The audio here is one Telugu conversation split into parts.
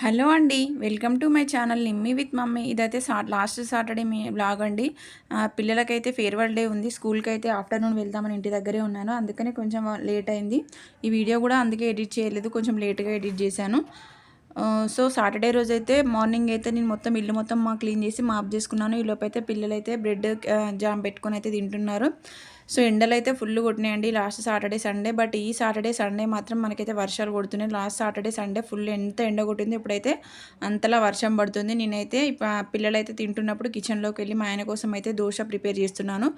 హలో అండి welcome to my channel Nimmi with mummy. ఇదైతే సా లాస్ట్ సాటర్డే మీ బ్లాగ్ అండి. పిల్లలకైతే ఫేర్వెల్ డే ఉంది. స్కూల్కి అయితే ఆఫ్టర్నూన్ వెళ్దామని ఇంటి దగ్గరే ఉన్నాను. అందుకనే కొంచెం లేట్ అయింది. ఈ వీడియో కూడా అందుకే ఎడిట్ చేయలేదు. కొంచెం లేట్గా ఎడిట్ చేశాను. సో సాటర్డే రోజు అయితే మార్నింగ్ అయితే నేను మొత్తం ఇల్లు మొత్తం మా క్లీన్ చేసి మాప్ చేసుకున్నాను. ఈ లోపు అయితే పిల్లలైతే బ్రెడ్ జామ్ పెట్టుకొని అయితే తింటున్నారు. సో ఎండలు అయితే ఫుల్ కొట్టినాయండి లాస్ట్ సాటర్డే సండే బట్ ఈ సాటర్డే సండే మాత్రం మనకైతే వర్షాలు కొడుతున్నాయి. లాస్ట్ సాటర్డే సండే ఫుల్ ఎంత ఎండ కొట్టింది ఇప్పుడైతే అంతలా వర్షం పడుతుంది. నేనైతే పిల్లలైతే తింటున్నప్పుడు కిచెన్లోకి వెళ్ళి మా ఆయన కోసం అయితే దోశ ప్రిపేర్ చేస్తున్నాను.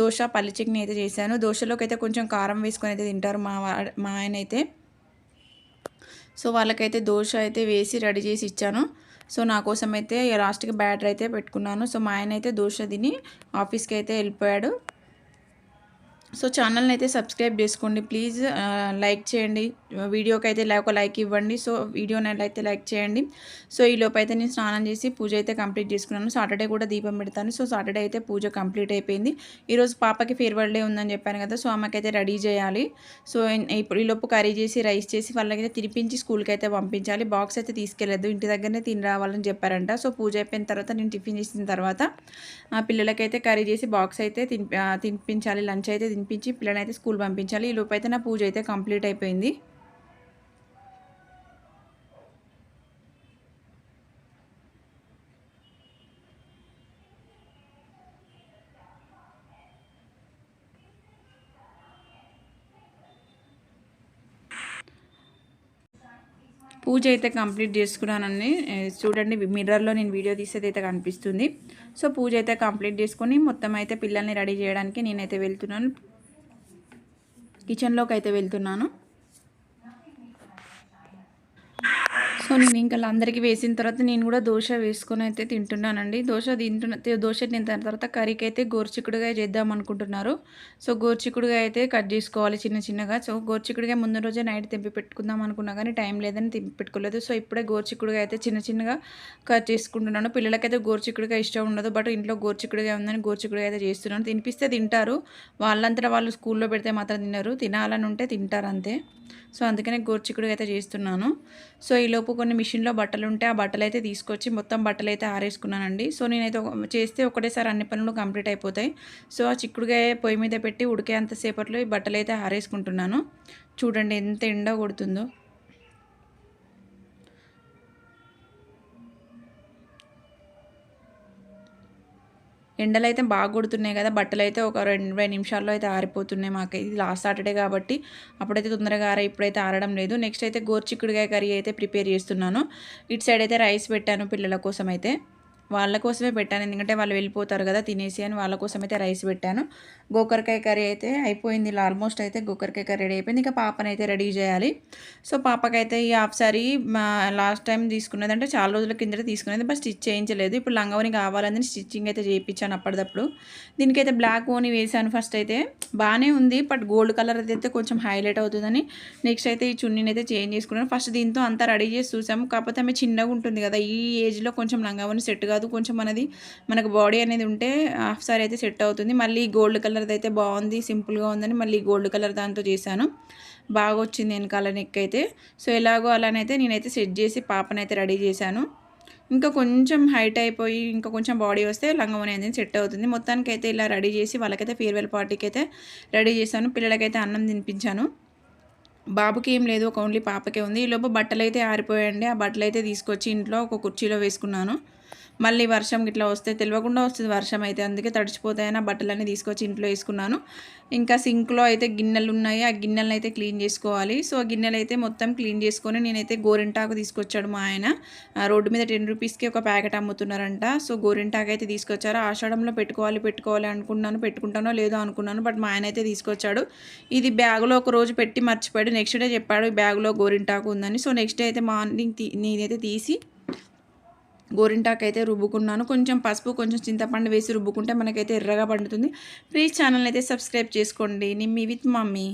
దోశ పల్లి చట్నీ అయితే చేశాను. దోశలోకి అయితే కొంచెం కారం వేసుకొని అయితే తింటారు మా మా ఆయన అయితే. సో వాళ్ళకైతే దోశ అయితే వేసి రెడీ చేసి ఇచ్చాను. సో నా కోసం అయితే లాస్ట్కి బ్యాటర్ అయితే పెట్టుకున్నాను. సో మా ఆయన అయితే దోశ తిని ఆఫీస్కి అయితే వెళ్ళిపోయాడు. సో ఛానల్ని అయితే సబ్స్క్రైబ్ చేసుకోండి. ప్లీజ్ లైక్ చేయండి. వీడియోకి అయితే ఒక లైక్ ఇవ్వండి. సో వీడియోని అయితే లైక్ చేయండి. సో ఈ లోపు అయితే నేను స్నానం చేసి పూజ అయితే కంప్లీట్ చేసుకున్నాను. సాటర్డే కూడా దీపం పెడతాను. సో సాటర్డే అయితే పూజ కంప్లీట్ అయిపోయింది. ఈరోజు పాపకి ఫేర్వెల్ డే ఉందని చెప్పాను కదా సో ఆమెకైతే రెడీ చేయాలి. సో ఇప్పుడు ఈ లోపు కర్రీ చేసి రైస్ చేసి వాళ్ళకైతే తినిపించి స్కూల్కి అయితే పంపించాలి. బాక్స్ అయితే తీసుకెళ్ళదు ఇంటి దగ్గరనే తిని రావాలని చెప్పారంట. సో పూజ అయిపోయిన తర్వాత నేను టిఫిన్ చేసిన తర్వాత ఆ పిల్లలకైతే కర్రీ చేసి బాక్స్ అయితే తిని తినిపించాలి. లంచ్ అయితే తినిపించి పిల్లలైతే అయితే స్కూల్ పంపించాలి. ఈ లోపైతే అయితే నా పూజ అయితే కంప్లీట్ అయిపోయింది. పూజ అయితే కంప్లీట్ చేసుకున్నానని చూడండి మిర్రర్లో నేను వీడియో తీసేది అయితే కనిపిస్తుంది. సో పూజ అయితే కంప్లీట్ చేసుకొని మొత్తం అయితే పిల్లల్ని రెడీ చేయడానికి నేనైతే వెళ్తున్నాను. కిచెన్లోకి అయితే వెళ్తున్నాను. సో నేను ఇంకా అందరికీ వేసిన తర్వాత నేను కూడా దోశ వేసుకొని అయితే తింటున్నానండి. దోశ తింటున్న దోశ తిన్న తర్వాత కర్రీకి అయితే గోరుచిక్కుడుగా చేద్దాం అనుకుంటున్నారు. సో గోరుచిక్కుడుగా అయితే కట్ చేసుకోవాలి చిన్న చిన్నగా. సో గోరుచిక్కుడుగా ముందు రోజే నైట్ తెంపి పెట్టుకుందాం అనుకున్నా కానీ టైం లేదని తెంపి పెట్టుకోలేదు. సో ఇప్పుడే గోరుచిక్కుడుగా అయితే చిన్న చిన్నగా కట్ చేసుకుంటున్నాను. పిల్లలకైతే గోరుచిక్కుడుగా ఇష్టం ఉండదు. బట్ ఇంట్లో గోరుచిక్కుడుగా ఉందని గోర్చికుడుగా అయితే చేస్తున్నాను. తినిపిస్తే తింటారు. వాళ్ళంతా వాళ్ళు స్కూల్లో పెడితే మాత్రం తినరు. తినాలని ఉంటే తింటారు అంతే. సో అందుకనే గోర్చికుడు అయితే చేస్తున్నాను. సో ఈ లోపు కొన్ని మిషన్లో బట్టలు ఉంటే ఆ బట్టలు అయితే తీసుకొచ్చి మొత్తం బట్టలు అయితే ఆరేసుకున్నానండి. సో నేనైతే ఒక- చేస్తే ఒకటేసారి అన్ని పనులు కంప్లీట్ అయిపోతాయి. సో ఆ చిక్కుడుగాయ పొయ్యి మీద పెట్టి ఉడికే అంతసేపట్లో ఈ బట్టలు అయితే ఆరేసుకుంటున్నాను. చూడండి ఎంత ఎండ కొడుతుందో. ఎండలు అయితే బాగా కొడుతున్నాయి కదా బట్టలు అయితే ఒక రెండు నిమిషాల్లో అయితే ఆరిపోతున్నాయి మాకు ఇది లాస్ట్ సాటర్డే కాబట్టి అప్పుడైతే తొందరగా ఆరే ఇప్పుడైతే ఆరడం లేదు. నెక్స్ట్ అయితే గోర్చిక్కుడుగాయ కర్రీ అయితే ప్రిపేర్ చేస్తున్నాను. ఇటు సైడ్ అయితే రైస్ పెట్టాను పిల్లల కోసం అయితే వాళ్ళ కోసమే పెట్టాను. ఎందుకంటే వాళ్ళు వెళ్ళిపోతారు కదా తినేసి అని వాళ్ళ కోసం అయితే రైస్ పెట్టాను. గోకరకాయ కర్రీ అయితే అయిపోయింది. ఇలా ఆల్మోస్ట్ అయితే గోకరకాయ కర్రీ రెడీ అయిపోయింది. ఇంకా పాపని అయితే రెడీ చేయాలి. సో పాపకైతే ఈ హాఫ్ సారీ మా లాస్ట్ టైం తీసుకున్నది అంటే చాలా రోజుల కిందట తీసుకున్నది. బట్ స్టిచ్ చేయించలేదు. ఇప్పుడు లంగవని కావాలని స్టిచ్చింగ్ అయితే చేయించాను అప్పటిదప్పుడు. దీనికైతే బ్లాక్ ఓని వేసాను ఫస్ట్ అయితే. బాగానే ఉంది. బట్ గోల్డ్ కలర్ అయితే కొంచెం హైలైట్ అవుతుందని నెక్స్ట్ అయితే ఈ చున్నీని అయితే చేంజ్ చేసుకున్నాను. ఫస్ట్ దీంతో అంతా రెడీ చేసి చూసాము. కాకపోతే ఆమె చిన్నగా ఉంటుంది కదా ఈ ఏజ్లో కొంచెం లంగావని సెట్ కాదు కొంచెం మనది మనకు బాడీ అనేది ఉంటే హాఫ్ సారీ అయితే సెట్ అవుతుంది. మళ్ళీ గోల్డ్ కలర్ది అయితే బాగుంది సింపుల్గా ఉందని మళ్ళీ గోల్డ్ కలర్ దాంతో చేశాను. బాగా వచ్చింది వెనకాల నెక్ అయితే. సో ఎలాగో అలానైతే నేనైతే సెట్ చేసి పాపనైతే రెడీ చేశాను. ఇంకా కొంచెం హైట్ అయిపోయి ఇంకా కొంచెం బాడీ వస్తే లంగమని అనేది సెట్ అవుతుంది. మొత్తానికి అయితే ఇలా రెడీ చేసి వాళ్ళకైతే ఫేర్వెల్ పార్టీకి అయితే రెడీ చేశాను. పిల్లలకైతే అన్నం తినిపించాను. బాబుకి ఏం లేదు ఒక ఓన్లీ పాపకే ఉంది. ఈ బట్టలు అయితే ఆరిపోయండి ఆ బట్టలు అయితే తీసుకొచ్చి ఇంట్లో ఒక కుర్చీలో వేసుకున్నాను. మళ్ళీ వర్షం ఇట్లా వస్తే తెలియకుండా వస్తుంది వర్షం అయితే. అందుకే తడిచిపోతాయని ఆ బట్టలన్నీ తీసుకొచ్చి ఇంట్లో వేసుకున్నాను. ఇంకా సింక్లో అయితే గిన్నెలు ఉన్నాయి. ఆ గిన్నెలను అయితే క్లీన్ చేసుకోవాలి. సో ఆ గిన్నెలు అయితే మొత్తం క్లీన్ చేసుకొని నేనైతే గోరింటాకు తీసుకొచ్చాడు మా ఆయన. ఆ రోడ్డు మీద టెన్ రూపీస్కి ఒక ప్యాకెట్ అమ్ముతున్నారంట. సో గోరింటాకు అయితే తీసుకొచ్చారు. ఆషాఢంలో పెట్టుకోవాలి పెట్టుకోవాలి అనుకున్నాను పెట్టుకుంటానో లేదో అనుకున్నాను బట్ మా ఆయన అయితే తీసుకొచ్చాడు. ఇది బ్యాగ్లో ఒక రోజు పెట్టి మర్చిపోయాడు. నెక్స్ట్ డే చెప్పాడు ఈ బ్యాగ్లో గోరింటాకు ఉందని. సో నెక్స్ట్ డే అయితే మార్నింగ్ తీ నేనైతే తీసి గోరింటాకు అయితే రుబ్బుకున్నాను. కొంచెం పసుపు కొంచెం చింతపండు వేసి రుబ్బుకుంటే మనకైతే ఎర్రగా పండుతుంది. ప్లీజ్ ఛానల్ అయితే సబ్స్క్రైబ్ చేసుకోండి. Nimmi with mummy.